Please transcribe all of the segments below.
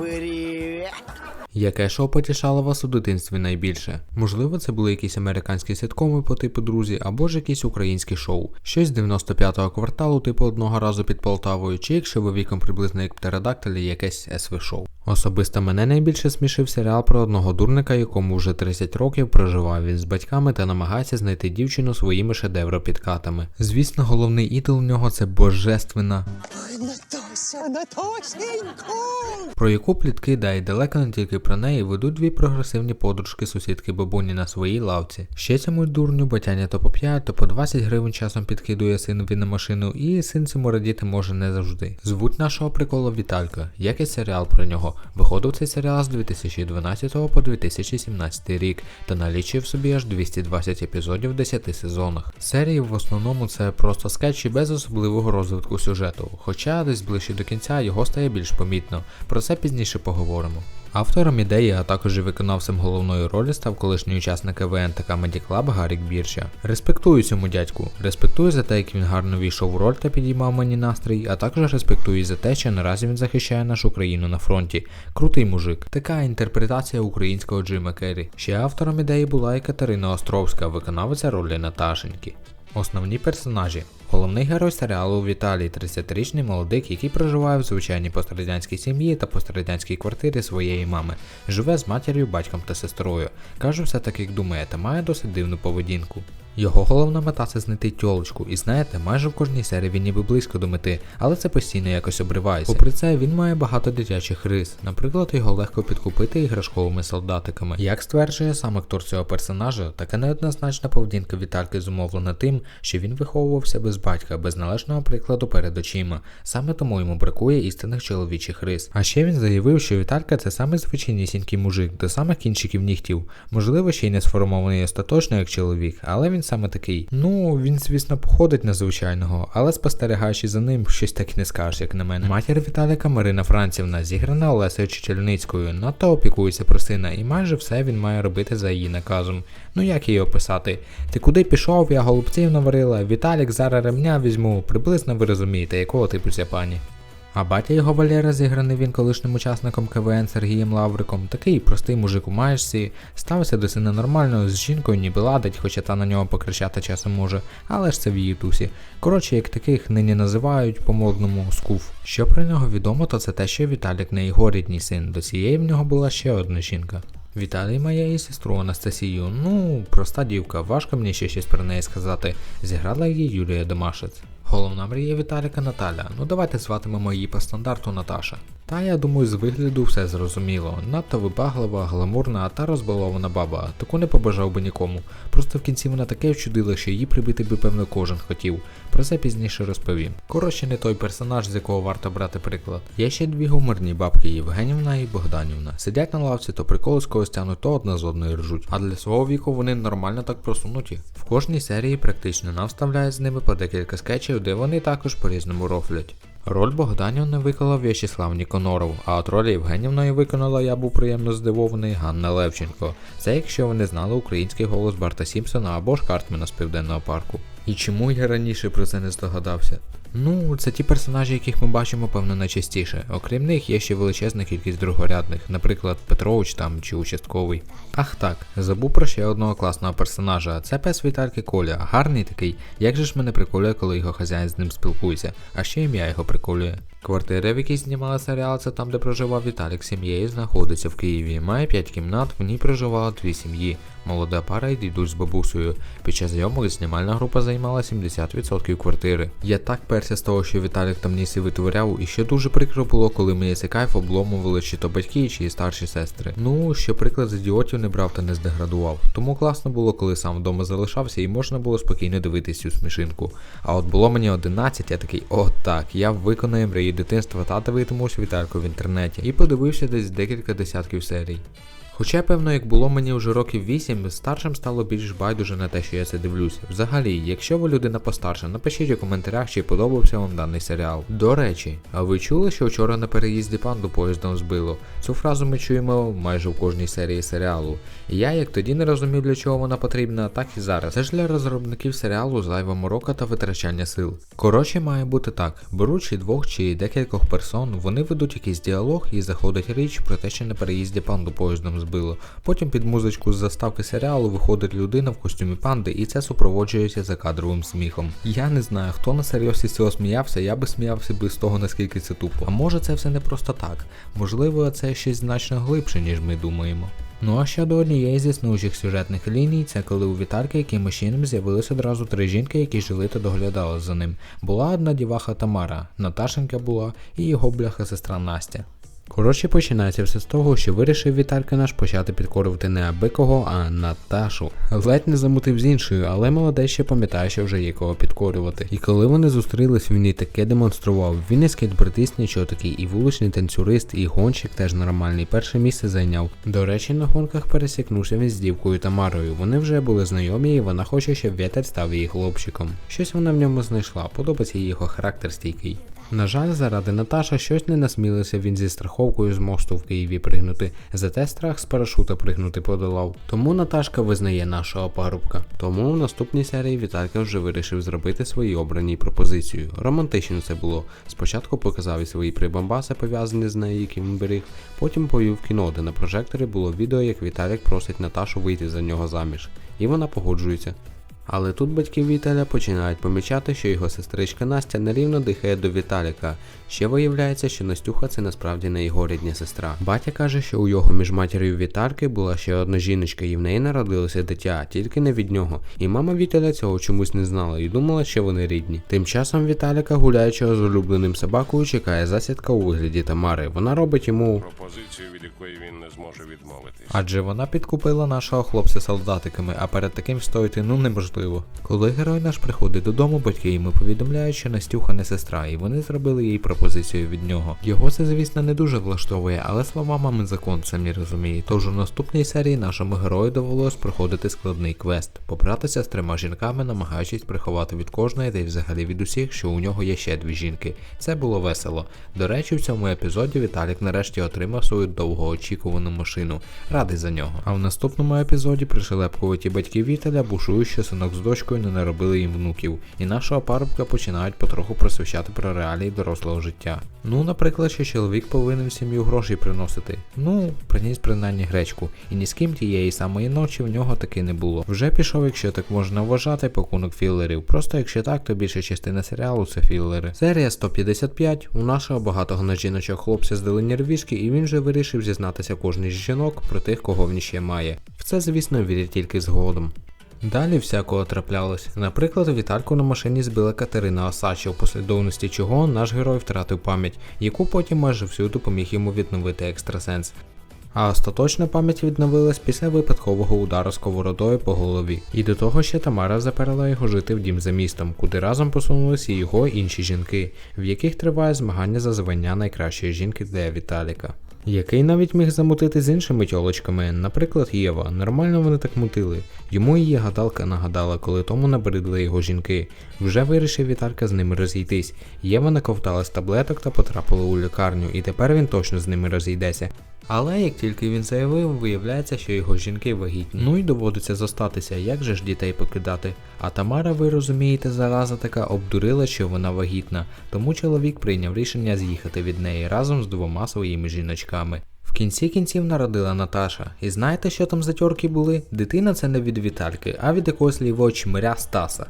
Привіт! Яке шоу потішало вас у дитинстві найбільше? Можливо, це були якісь американські ситкоми по типу друзі, або ж якісь українські шоу. Щось з 95-го кварталу, типу одного разу під Полтавою, чи якщо ви віком приблизно як птеродактилі, якесь СВ шоу. Особисто мене найбільше смішив серіал про одного дурника, якому вже 30 років проживав він з батьками та намагається знайти дівчину своїми шедевропідкатами. Звісно, головний ідол у нього це божественна Ой, Натося, Натосенько! про яку плітки, да і далеко не тільки про неї, ведуть дві прогресивні подружки сусідки бабуні на своїй лавці. Ще цьому дурню батяня то по 5, то по 20 гривень часом підкидує синові на машину, і син цьому радіти може не завжди. Звуть нашого приколу Віталька, як і серіал про нього. Виходив цей серіал з 2012 по 2017 рік та налічив собі аж 220 епізодів в 10 сезонах. Серії в основному це просто скетчі без особливого розвитку сюжету, хоча десь ближче до кінця його стає більш помітно. Про це пізніше поговоримо. Автором ідеї, а також і виконавцем головної ролі став колишній учасник КВН та Comedy Club Гарік Бірча. Респектую цьому дядьку, респектую за те, як він гарно війшов в роль та підіймав мені настрій, а також респектую за те, що наразі він захищає нашу країну на фронті. Крутий мужик. Така інтерпретація українського Джима Керрі. Ще автором ідеї була і Катерина Островська, виконавиця ролі Наташеньки. Основні персонажі. Головний герой серіалу Віталій, 30-річний молодик, який проживає в звичайній пострадянській сім'ї та пострадянській квартирі своєї мами. Живе з матір'ю, батьком та сестрою. Каже все так, як думає, та має досить дивну поведінку. Його головна мета це знайти тьолочку, і знаєте, майже в кожній серії він ніби близько до мети, але це постійно якось обривається. Попри це, він має багато дитячих рис. Наприклад, його легко підкупити іграшковими солдатиками. Як стверджує сам актор цього персонажа, така неоднозначна поведінка Вітальки зумовлена тим, що він виховувався без батька, без належного прикладу перед очима. Саме тому йому бракує істинних чоловічих рис. А ще він заявив, що Віталька це саме звичайнісінький мужик, до самих кінчиків нігтів. Можливо, ще й не сформований остаточно як чоловік, але він саме такий. Ну, він, звісно, походить на звичайного, але спостерігаючи за ним, щось так і не скажеш, як на мене. Матір Віталіка Марина Францівна, зіграна Олесею Чечельницькою, надто опікується про сина, і майже все він має робити за її наказом. Ну як її описати? Ти куди пішов, я голубців наварила, Віталік зараз ремня візьму, приблизно ви розумієте, якого типу ця пані. А батя його Валера, зіграний він колишнім учасником КВН Сергієм Лавриком, такий простий мужик у маєшці, ставиться до сина нормально, з жінкою ніби ладить, хоча та на нього покричати часом може, але ж це в її тусі. Коротше, як таких нині називають по модному скуф. Що про нього відомо, то це те, що Віталік не його рідний син, до цієї в нього була ще одна жінка. Віталій має і сестру Анастасію. Ну, проста дівка, важко мені ще щось про неї сказати. Зіграла її Юлія Домашець. Головна мрія Віталіка Наталя. Ну давайте зватимемо її по стандарту Наташа. Та я думаю, з вигляду все зрозуміло. Надто вибаглива, гламурна та розбалована баба. Таку не побажав би нікому. Просто в кінці вона таке вчудила, що її прибити би певно кожен хотів. Про це пізніше розповім. Коротше, не той персонаж, з якого варто брати приклад. Є ще дві гуморні бабки Євгенівна і Богданівна. Сидять на лавці, то приколи з когось тянуть, то одна з одної ржуть. А для свого віку вони нормально так просунуті. В кожній серії практично нам вставляють з ними по декілька скетчів, де вони також по-різному рофлять. Роль Богданівни виконав В'ячеслав Ніконоров, а от роль Євгенівної виконала я був приємно здивований Ганна Левченко. Це якщо ви не знали український голос Барта Сімпсона або ж Картмена з Південного парку. І чому я раніше про це не здогадався? Ну, це ті персонажі, яких ми бачимо, певно, найчастіше. Окрім них, є ще величезна кількість другорядних, наприклад, Петрович там чи участковий. Ах так, забув про ще одного класного персонажа. Це пес Вітальки Коля, гарний такий. Як же ж мене приколює, коли його хазяїн з ним спілкується, а ще ім'я його приколює. Квартира, в якій знімали серіал, це там, де проживав Віталік з сім'єю, знаходиться в Києві. Має 5 кімнат, в ній проживало дві сім'ї. Молода пара і дідусь з бабусею. Під час зйомок знімальна група займала 70% квартири. Я так перся з того, що Віталік там ніс і витворяв, і ще дуже прикро було, коли мені цей кайф обломували чи то батьки, чи старші сестри. Ну, ще приклад з ідіотів не брав та не здеградував. Тому класно було, коли сам вдома залишався і можна було спокійно дивитись цю смішинку. А от було мені 11, я такий, о так, я виконаю мрії дитинства та дивитимусь Вітальку в інтернеті. І подивився десь декілька десятків серій. Хоча, певно, як було мені вже років 8, старшим стало більш байдуже на те, що я це дивлюся. Взагалі, якщо ви людина постарша, напишіть у коментарях, чи подобався вам даний серіал. До речі, а ви чули, що вчора на переїзді панду поїздом збило? Цю фразу ми чуємо майже в кожній серії серіалу. І я як тоді не розумів, для чого вона потрібна, так і зараз. Це ж для розробників серіалу зайва морока та витрачання сил. Коротше, має бути так: беручи двох чи декількох персон, вони ведуть якийсь діалог і заходить річ про те, що на переїзді панду поїздом збило. Потім під музичку з заставки серіалу виходить людина в костюмі панди, і це супроводжується закадровим сміхом. Я не знаю, хто на серйозі з цього сміявся, я би сміявся би з того, наскільки це тупо. А може це все не просто так. Можливо, це щось значно глибше, ніж ми думаємо. Ну а щодо однієї з існуючих сюжетних ліній, це коли у Вітальки якимось чином з'явилися одразу три жінки, які жили та доглядали за ним. Була одна діваха Тамара, Наташенька була і його бляха сестра Настя. Коротше, починається все з того, що вирішив Віталька наш почати підкорювати не аби кого, а Наташу. Ледь не замутив з іншою, але молодець ще пам'ятає, що вже є кого підкорювати. І коли вони зустрілись, він і таке демонстрував. Він і скейтбордист нічого такий, і вуличний танцюрист, і гонщик теж нормальний. Перше місце зайняв. До речі, на гонках пересікнувся він з дівкою Тамарою. Вони вже були знайомі, і вона хоче, щоб Віталь став її хлопчиком. Щось вона в ньому знайшла, подобається їй його характер стійкий. На жаль, заради Наташа щось не насмілився він зі страховкою з мосту в Києві пригнути, зате страх з парашута пригнути подолав. Тому Наташка визнає нашого парубка. Тому в наступній серії Віталька вже вирішив зробити свої обрані пропозицію. Романтично це було. Спочатку показав і свої прибамбаси, пов'язані з нею, які він беріг, потім повів кіно, де на прожекторі було відео, як Віталік просить Наташу вийти за нього заміж. І вона погоджується. Але тут батьки Віталя починають помічати, що його сестричка Настя нерівно дихає до Віталіка. Ще виявляється, що Настюха це насправді не його рідня сестра. Батя каже, що у його між матір'ю Вітальки була ще одна жіночка, і в неї народилося дитя, тільки не від нього. І мама Віталя цього чомусь не знала і думала, що вони рідні. Тим часом Віталіка, гуляючого з улюбленим собакою, чекає засідка у вигляді Тамари. Вона робить йому пропозицію, від якої він не зможе відмовитись. Адже вона підкупила нашого хлопця солдатиками, а перед таким стояти ну неможливо. Коли герой наш приходить додому, батьки йому повідомляють, що Настюха не сестра, і вони зробили їй пропозицію від нього. Його це, звісно, не дуже влаштовує, але слова мами закон самі розуміють. Тож у наступній серії нашому герою довелось проходити складний квест, побратися з трьома жінками, намагаючись приховати від кожної та й взагалі від усіх, що у нього є ще дві жінки. Це було весело. До речі, в цьому епізоді Віталік нарешті отримав свою довгоочікувану машину. Радий за нього. А в наступному епізоді пришелепкуваті батьки Віталя бушують, що синок з дочкою не наробили їм внуків, і нашого парубка починають потроху просвіщати про реалії дорослого життя. Ну, наприклад, що чоловік повинен сім'ю грошей приносити. Ну, приніс принаймні гречку, і ні з ким тієї самої ночі в нього таки не було. Вже пішов, якщо так можна вважати, пакунок філерів. Просто якщо так, то більша частина серіалу це філери. Серія 155. У нашого багатого на жіночого хлопця здали нервішки, і він вже вирішив зізнатися кожній з жінок про тих, кого він ще має. В це, звісно, вірять тільки згодом. Далі всякого траплялось. Наприклад, Вітальку на машині збила Катерина Осача, в послідовності чого наш герой втратив пам'ять, яку потім майже всюди допоміг йому відновити екстрасенс. А остаточна пам'ять відновилась після випадкового удару сковородою по голові. І до того ще Тамара заперла його жити в дім за містом, куди разом посунулися його інші жінки, в яких триває змагання за звання найкращої жінки для Віталіка. Який навіть міг замутити з іншими тьолочками, наприклад, Єва. Нормально вони так мутили. Йому її гадалка нагадала, коли тому набридли його жінки. Вже вирішив Вітарка з ними розійтись. Єва наковтала з таблеток та потрапила у лікарню, і тепер він точно з ними розійдеться. Але як тільки він заявив, виявляється, що його жінки вагітні. Ну і доводиться зостатися, як же ж дітей покидати. А Тамара, ви розумієте, зараза така обдурила, що вона вагітна, тому чоловік прийняв рішення з'їхати від неї разом з двома своїми жіночками. В кінці кінців народила Наташа. І знаєте, що там за тьорки були? Дитина це не від Вітальки, а від якогось лівого чмиря Стаса.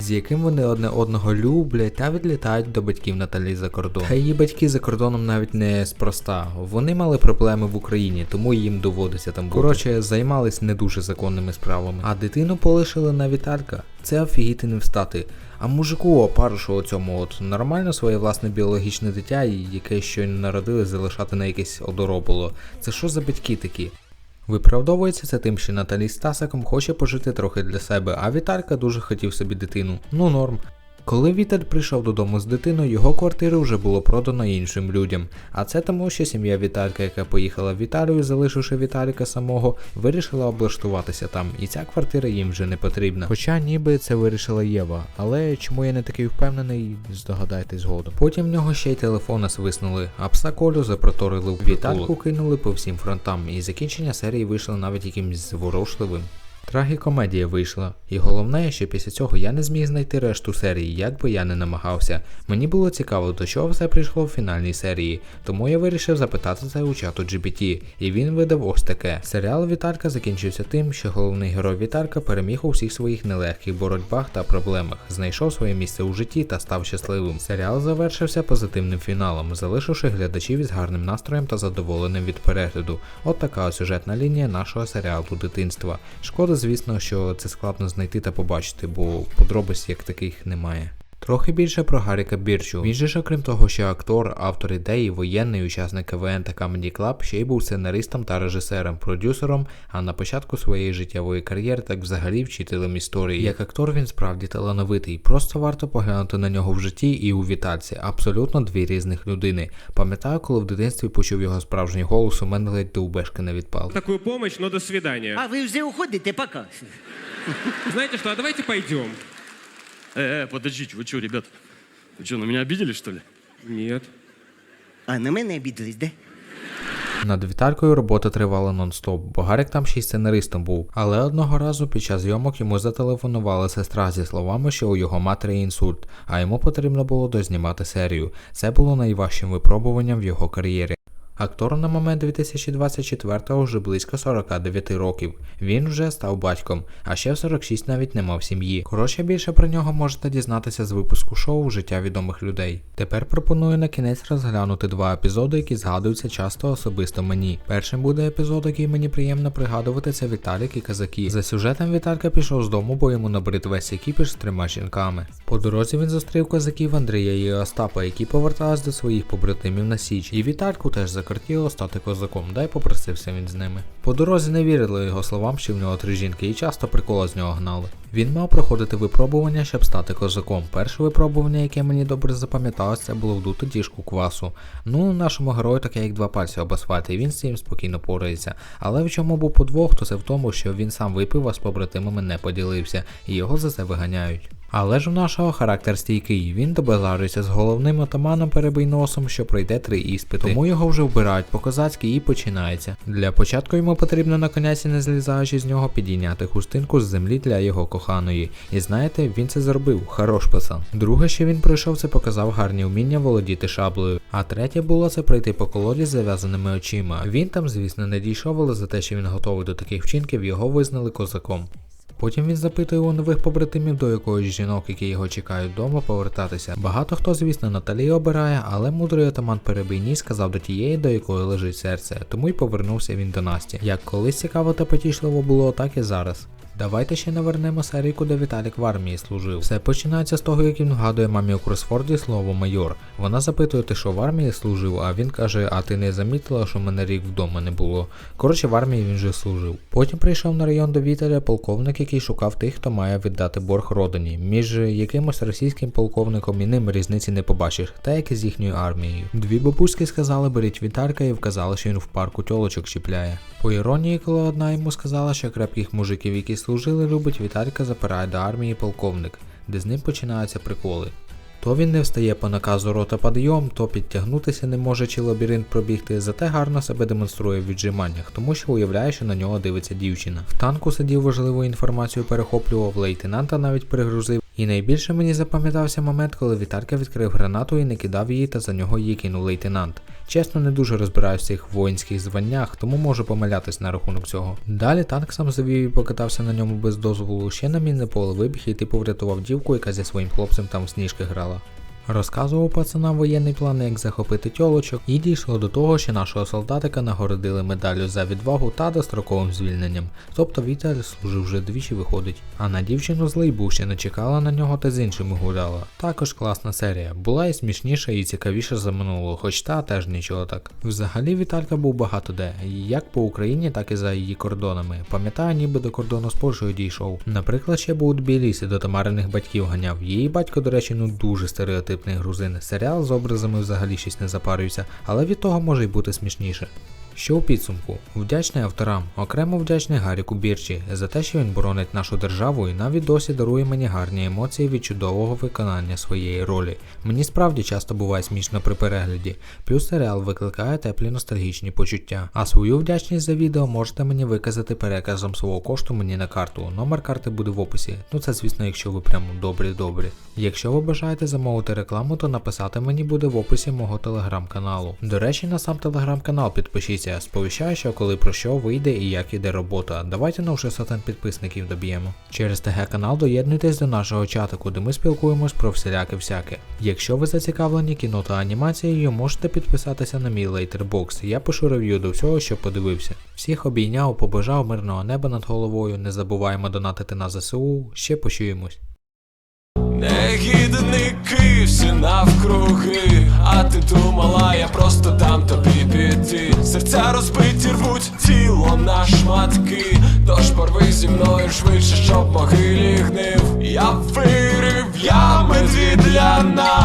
З яким вони одне одного люблять та відлітають до батьків Наталі за кордон. Та її батьки за кордоном навіть не спроста. Вони мали проблеми в Україні, тому їм доводиться там бути. Коротше, займались не дуже законними справами. А дитину полишили на Віталька. Це офігіти не встати. А мужику опарушу цьому от нормально своє власне біологічне дитя, яке щойно народили, залишати на якесь одороболо. Це що за батьки такі? Виправдовується це тим, що Наталі з Стасиком хоче пожити трохи для себе, а Віталька дуже хотів собі дитину. Ну норм. Коли Віталь прийшов додому з дитиною, його квартиру вже було продано іншим людям. А це тому, що сім'я Віталька, яка поїхала в Італію, залишивши Віталіка самого, вирішила облаштуватися там, і ця квартира їм вже не потрібна. Хоча ніби це вирішила Єва, але чому я не такий впевнений, здогадайтесь згодом. Потім в нього ще й телефона свиснули, а пса Колю запроторили в Вітальку, кинули по всім фронтам, і закінчення серії вийшло навіть якимсь зворушливим. Трагікомедія вийшла, і головне, що після цього я не зміг знайти решту серії, як би я не намагався. Мені було цікаво, до чого все прийшло в фінальній серії, тому я вирішив запитати це у чату GPT, і він видав ось таке. Серіал Вітарка закінчився тим, що головний герой Вітарка переміг у всіх своїх нелегких боротьбах та проблемах, знайшов своє місце у житті та став щасливим. Серіал завершився позитивним фіналом, залишивши глядачів із гарним настроєм та задоволеним від перегляду. От така сюжетна лінія нашого серіалу дитинства. Шкода, звісно, що це складно знайти та побачити, бо подробиць як таких немає. Трохи більше про Гаріка Бірчу. Він же ж, окрім того, що актор, автор ідеї, воєнний учасник КВН та Comedy Club, ще й був сценаристом та режисером, продюсером, а на початку своєї життєвої кар'єри так взагалі вчителем історії. Як актор він справді талановитий, просто варто поглянути на нього в житті і у вітальці. Абсолютно дві різних людини. Пам'ятаю, коли в дитинстві почув його справжній голос, у мене ледь до убешки не відпав. такую помощь, но до свидания. А ви вже уходите, пока. Знаете что, а давайте пойдем. Э, э, подождите, вы что, ребят? Вы что, на меня обиделись, что ли? Нет. А на мене обідались, де? Над Віталькою робота тривала нон-стоп, бо Гарик там ще й сценаристом був. Але одного разу під час зйомок йому зателефонувала сестра зі словами, що у його матері інсульт, а йому потрібно було дознімати серію. Це було найважчим випробуванням в його кар'єрі. Актору на момент 2024-го вже близько 49 років. Він вже став батьком, а ще в 46 навіть не мав сім'ї. Коротше, більше про нього можете дізнатися з випуску шоу Життя відомих людей. Тепер пропоную на кінець розглянути два епізоди, які згадуються часто особисто мені. Першим буде епізод, який мені приємно пригадувати, це Віталік і казаки. За сюжетом Віталька пішов з дому, бо йому набрид весь екіпіж з трьома жінками. По дорозі він зустрів козаків Андрія і Остапа, які повертались до своїх побратимів на Січ. І Вітальку теж закортіло стати козаком, дай попросився він з ними. По дорозі не вірили його словам, що в нього три жінки, і часто прикола з нього гнали. Він мав проходити випробування, щоб стати козаком. Перше випробування, яке мені добре запам'яталось, це було вдути діжку квасу. Ну, нашому герою таке як два пальці об асфальт, і він з цим спокійно порається. Але в чому був подвох, то це в тому, що він сам випив, а з побратимами не поділився, і його за це виганяють. Але ж у нашого характер стійкий, він добазарюється з головним отаманом перебийносом, що пройде три іспити. Тому його вже вбирають по козацьки і починається. Для початку йому потрібно на коняці, не злізаючи з нього, підійняти хустинку з землі для його коханої. І знаєте, він це зробив, хорош пацан. Друге, що він пройшов, це показав гарні вміння володіти шаблею. А третє було це пройти по колоді з зав'язаними очима. Він там, звісно, не дійшов, але за те, що він готовий до таких вчинків, його визнали козаком. Потім він запитує у нових побратимів до якоїсь жінок, які його чекають вдома, повертатися. Багато хто, звісно, Наталі обирає, але мудрий отаман Перебійній сказав до тієї, до якої лежить серце, тому й повернувся він до Насті. Як колись цікаво та потішливо було, так і зараз. Давайте ще навернемо серію, де Віталік в армії служив. Все починається з того, як він вгадує мамі у кросфорді слово майор. Вона запитує, ти що в армії служив, а він каже, а ти не замітила, що мене рік вдома не було. Коротше, в армії він вже служив. Потім прийшов на район до Віталя полковник, який шукав тих, хто має віддати борг родині. Між якимось російським полковником і ним різниці не побачиш, та як і з їхньою армією. Дві бабуськи сказали, беріть Віталька і вказали, що він в парку тьолочок чіпляє. По іронії, коли одна йому сказала, що крепких мужиків, які служили, любить, Віталька запирає до армії полковник, де з ним починаються приколи. То він не встає по наказу рота підйом, то підтягнутися не може чи лабіринт пробігти, зате гарно себе демонструє в віджиманнях, тому що уявляє, що на нього дивиться дівчина. В танку сидів важливу інформацію перехоплював, лейтенанта навіть перегрузив. І найбільше мені запам'ятався момент, коли Віталька відкрив гранату і не кидав її, та за нього її кинув лейтенант. Чесно, не дуже розбираюся в цих воїнських званнях, тому можу помилятись на рахунок цього. Далі танк сам завів і покатався на ньому без дозволу, ще на мінне поле вибіг і типу врятував дівку, яка зі своїм хлопцем там в сніжки грала. Розказував пацанам воєнний план, як захопити тьолочок, і дійшло до того, що нашого солдатика нагородили медаллю за відвагу та достроковим звільненням. Тобто Віталь служив вже двічі виходить. А на дівчину злий був ще не чекала на нього та з іншими гуляла. Також класна серія. Була і смішніша, і цікавіша за минулу, хоч та теж нічого так. Взагалі Віталька був багато де, як по Україні, так і за її кордонами. Пам'ятаю, ніби до кордону з Польщею дійшов. Наприклад, ще був у Тбілісі до Тамариних батьків ганяв. Її батько, до речі, ну дуже стереотипний грузин. Серіал з образами взагалі щось не запарюється, але від того може й бути смішніше. Що у підсумку? Вдячний авторам, окремо вдячний Гаріку Бірчі за те, що він боронить нашу державу і навіть досі дарує мені гарні емоції від чудового виконання своєї ролі. Мені справді часто буває смішно при перегляді, плюс серіал викликає теплі ностальгічні почуття. А свою вдячність за відео можете мені виказати переказом свого кошту мені на карту. Номер карти буде в описі. Ну це звісно, якщо ви прямо добрі-добрі. Якщо ви бажаєте замовити рекламу, то написати мені буде в описі мого телеграм-каналу. До речі, на сам телеграм-канал підпишіться, сповіщаю, що коли про що вийде і як іде робота. Давайте на вже сотень підписників доб'ємо. Через ТГ канал доєднуйтесь до нашого чатику, де ми спілкуємось про всіляке всяке. Якщо ви зацікавлені кіно та анімацією, можете підписатися на мій лейтербокс. Я пишу рев'ю до всього, що подивився. Всіх обійняв, побажав мирного неба над головою. Не забуваємо донатити на ЗСУ. Ще почуємось. Негідники всі навкруги, а ти думала, я просто дам тобі піти. Серця розбиті рвуть тіло на шматки. Тож порви зі мною швидше, щоб могилі гнив. Я вирив ями дві для нас.